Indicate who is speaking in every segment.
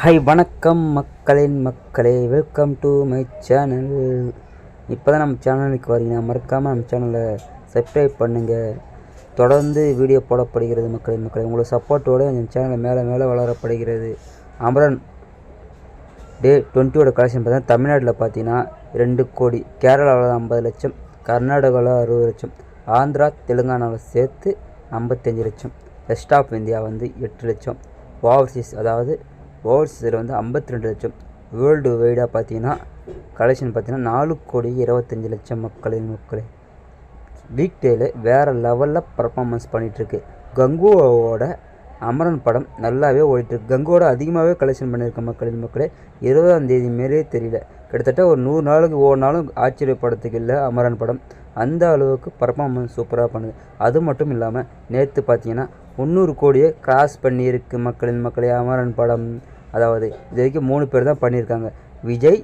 Speaker 1: Hi வணக்கம் மக்களின் மக்களே. வெல்கம் டு மை சேனல் இப்போ தான் நம்ம சேனலுக்கு வரீங்கன்னா மறக்காமல் நம்ம சேனலை சப்ஸ்கிரைப் பண்ணுங்கள் தொடர்ந்து வீடியோ போடப்படுகிறது மக்களின் மக்களே. உங்களோட சப்போர்ட்டோடு என் சேனல் மேலே மேலே வளரப்படுகிறது. அமரன் டே டுவெண்ட்டியோட கலெக்ஷன் பார்த்தீங்கன்னா தமிழ்நாட்டில் பார்த்தீங்கன்னா ரெண்டு கோடி கேரளாவில் ஐம்பது லட்சம் கர்நாடகாவில் அறுபது லட்சம் ஆந்திரா தெலுங்கானாவில் சேர்த்து ஐம்பத்தஞ்சு லட்சம் ரெஸ்ட் ஆஃப் இந்தியா வந்து எட்டு லட்சம் ஓவர்சீஸ் அதாவது ஓவர்சீஸில் வந்து ஐம்பத்தி ரெண்டு லட்சம். வேர்ல்டு வைடாக பார்த்தீங்கன்னா கலெக்ஷன் பார்த்தீங்கன்னா நாலு கோடி இருபத்தஞ்சி லட்சம் மக்களின் மக்களே. வீக் டேல வேறு லெவலில் பர்ஃபார்மன்ஸ் பண்ணிகிட்ருக்கு கங்குவோட அமரன் படம் நல்லாவே ஓடிட்டுருக்கு. கங்குவோட அதிகமாகவே கலெக்ஷன் பண்ணியிருக்க மக்களின் மக்களே. இருபதாம் தேதி தெரியல. கிட்டத்தட்ட ஒரு நூறு நாளுக்கு ஓடினாலும் ஆச்சரியப்படத்துக்கு இல்லை அமரன் படம். அந்த அளவுக்கு பர்ஃபார்மன்ஸ் சூப்பராக பண்ணுது. அது மட்டும் இல்லாமல் நேற்று பார்த்தீங்கன்னா முந்நூறு கோடியை கிராஸ் பண்ணியிருக்கு மக்களின் மக்களே அமரன் படம். அதாவது இது வரைக்கும் மூணு பேர் தான் பண்ணியிருக்காங்க. விஜய்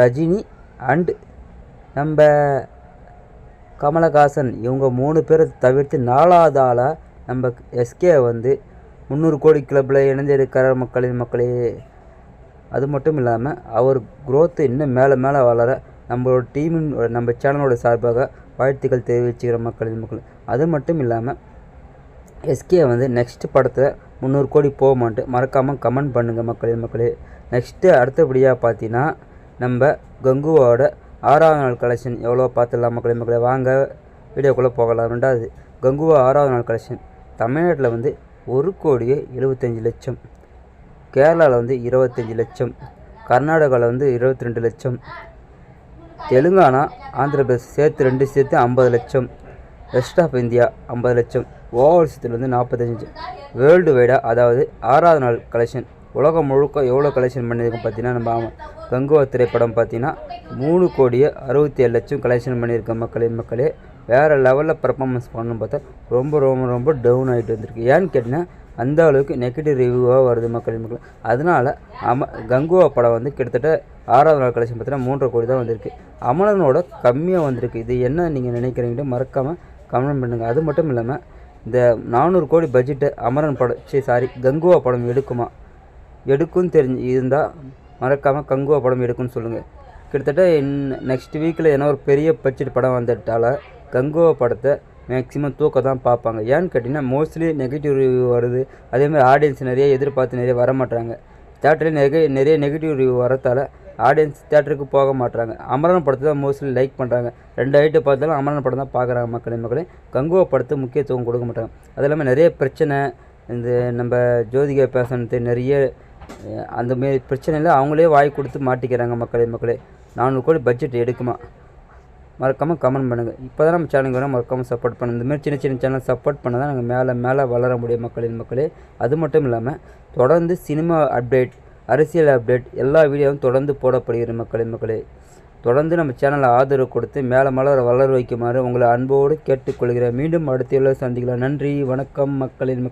Speaker 1: ரஜினி அண்டு நம்ம கமலஹாசன். இவங்க மூணு பேரை தவிர்த்து நாலாவது ஆளாக நம்ம எஸ்கே வந்து முந்நூறு கோடி கிளப்பில் இணைந்திருக்கிறார் மக்களின் மக்களே. அது மட்டும் இல்லாமல் அவர் குரோத்து இன்னும் மேலே மேலே வளர நம்மளோட டீமின் நம்ம சேனலோட சார்பாக வாழ்த்துக்கள் தெரிவிச்சுக்கிற மக்களின் மக்கள். அது மட்டும் இல்லாமல் எஸ்கே வந்து நெக்ஸ்ட் படத்தில் முந்நூறு கோடி போகுமான்ட்டு மறக்காமல் கமெண்ட் பண்ணுங்கள் மக்களின் மக்களே. நெக்ஸ்ட்டு அடுத்தபடியாக பார்த்தீங்கன்னா நம்ம கங்குவோட ஆறாவது நாள் கலெக்ஷன் எவ்வளோ பார்த்துடலாம் மக்களே மக்களே. வாங்க வீடியோக்குள்ளே போகலாம். ரெண்டாவது கங்குவா ஆறாவது நாள் கலெக்ஷன் தமிழ்நாட்டில் வந்து ஒரு கோடியே எழுபத்தஞ்சி லட்சம். கேரளாவில் வந்து இருபத்தஞ்சி லட்சம். கர்நாடகாவில் வந்து இருபத்தி ரெண்டு லட்சம். தெலுங்கானா ஆந்திர பிரதேஷ் சேர்த்து ரெண்டு சேர்த்து ஐம்பது லட்சம். வெஸ்ட் ஆஃப் இந்தியா ஐம்பது லட்சம். ஓவர்சீஸில் வந்து நாற்பத்தஞ்சு. வேர்ல்டு வைடாக அதாவது ஆறாவது நாள் கலெக்ஷன் உலகம் முழுக்க எவ்வளோ கலெக்ஷன் பண்ணியிருக்கோம் பார்த்தீங்கன்னா நம்ம ஆமாம் கங்குவா திரைப்படம் பார்த்தீங்கன்னா மூணு கோடியே அறுபத்தி ஏழு லட்சம் கலெக்ஷன் பண்ணியிருக்க மக்களின் மக்களே. வேறு லெவலில் பர்ஃபார்மன்ஸ் பண்ணணும் பார்த்தா ரொம்ப ரொம்ப ரொம்ப டவுன் ஆகிட்டு வந்திருக்கு. ஏன்னு கேட்டிங்கன்னா அந்த அளவுக்கு நெகட்டிவ் ரிவ்யூவாக வருது மக்களின் மக்கள். அதனால் அம கங்குவா படம் வந்து கிட்டத்தட்ட ஆறாவது நாள் கலெக்ஷன் பார்த்தீங்கன்னா மூன்றரை கோடி தான் வந்திருக்கு. அமலனோட கம்மியாக வந்திருக்கு. இது என்ன நீங்கள் நினைக்கிறீங்கன்னு மறக்காமல் கமெண்ட் பண்ணுங்கள் அது மட்டும் இல்லாமல் இந்த நானூறு கோடி பட்ஜெட்டு அமரன் படம் சரி சாரி கங்குவா படம் எடுக்குமா? எடுக்கும் தெரிஞ்சு இருந்தால் மறக்காமல் கங்குவா படம் எடுக்கும்னு சொல்லுங்கள் கிட்டத்தட்ட நெக்ஸ்ட் வீக்கில் என்ன ஒரு பெரிய பட்ஜெட் படம் வந்துட்டால கங்குவா படத்தை மேக்ஸிமம் தூக்க தான் பார்ப்பாங்க. ஏன்னு கேட்டிங்கன்னா மோஸ்ட்லி நெகட்டிவ் ரிவ்யூ வருது. அதேமாதிரி ஆடியன்ஸ் நிறைய எதிர்பார்த்து நிறைய வர மாட்டாங்க தேட்டரில் நெக நிறைய நெகட்டிவ் ரிவ்யூ வரத்தால் ஆடியன்ஸ் தேட்டருக்கு போக மாட்டுறாங்க அமரன் படத்தை தான் மோஸ்ட்லி லைக் பண்ணுறாங்க ரெண்டு ஐட்டு பார்த்தாலும் அமரன் படம் தான் பார்க்குறாங்க மக்களின் மக்களே. கங்குவா படத்தை முக்கியத்துவம் கொடுக்க மாட்டாங்க. அது இல்லாமல் நிறைய பிரச்சனை இந்த நம்ம ஜோதிகா பேசுனது நிறைய அந்த மாரி பிரச்சனையில் அவங்களே வாய் கொடுத்து மாட்டிக்கிறாங்க மக்களின் மக்களே. நானூறு கோடி பட்ஜெட் எடுக்குமா? மறக்காமல் கமெண்ட் பண்ணுங்கள் இப்போ தான் நம்ம சேனலுக்கு வேணால் மறக்காமல் சப்போர்ட் பண்ணுங்கள் இந்தமாரி சின்ன சின்ன சேனல் சப்போர்ட் பண்ணால் தான் நாங்கள் மேலே மேலே வளர முடியும் மக்களின் மக்களே. அது மட்டும் இல்லாமல் தொடர்ந்து சினிமா அப்டேட் அரசியல் அப்டேட் எல்லா வீடியோவும் தொடர்ந்து போடப்படுகிறது மக்களின் மக்களே. தொடர்ந்து நம்ம சேனலை ஆதரவு கொடுத்து மேலே மேலே வளர வைக்குமாறு உங்களை அன்போடு கேட்டுக்கொள்கிறேன். மீண்டும் அடுத்த சந்திக்கலாம். நன்றி வணக்கம் மக்களின் மக்கள்.